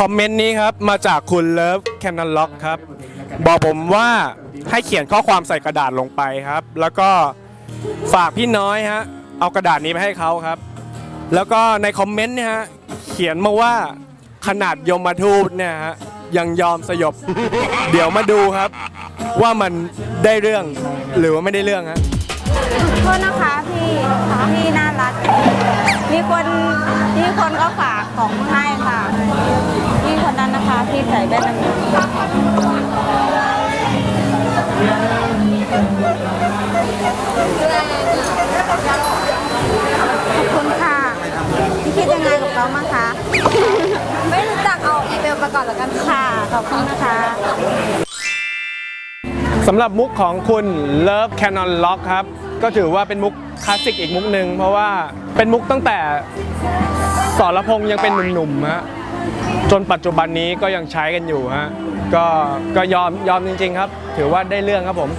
คอมเมนต์นี้ครับ มาจากคุณเลิฟแคนนล็อกครับ บอกผมว่าให้เขียนข้อความใส่กระดาษลงไปครับ แล้วก็ฝากพี่น้อยฮะ เอากระดาษนี้ไปให้เขาครับ แล้วก็ในคอมเมนต์เนี่ยฮะ เขียนมาว่าขนาดยมทูตเนี่ยฮะ ยังยอมสยบ เดี๋ยวมาดูครับ ว่ามันได้เรื่องหรือว่าไม่ได้เรื่องฮะโทษนะคะพี่พี่น่ารัก มีคนมีคนก็ฝากของให้ คะคะพี่ใส่แว่นน้ำเงินขอบคุณค่ะ พี่คิดยังไงกับเขาบ้างคะ ไม่รู้จักเอาอีเมลมาก่อนแล้วกันค่ะ ขอบคุณนะคะ สำหรับมุกของคุณ Love Canon Lock ครับ ก็ถือว่าเป็นมุกคลาสสิกอีกมุกหนึ่งเพราะว่าเป็นมุกตั้งแต่สรพงษ์ยังเป็นหนุ่มๆฮะ จนปัจจุบันนี้ก็ยังใช้กันอยู่ฮะก็ก็ยอมยอมจริง ๆ ครับ ถือว่าได้เรื่องครับผม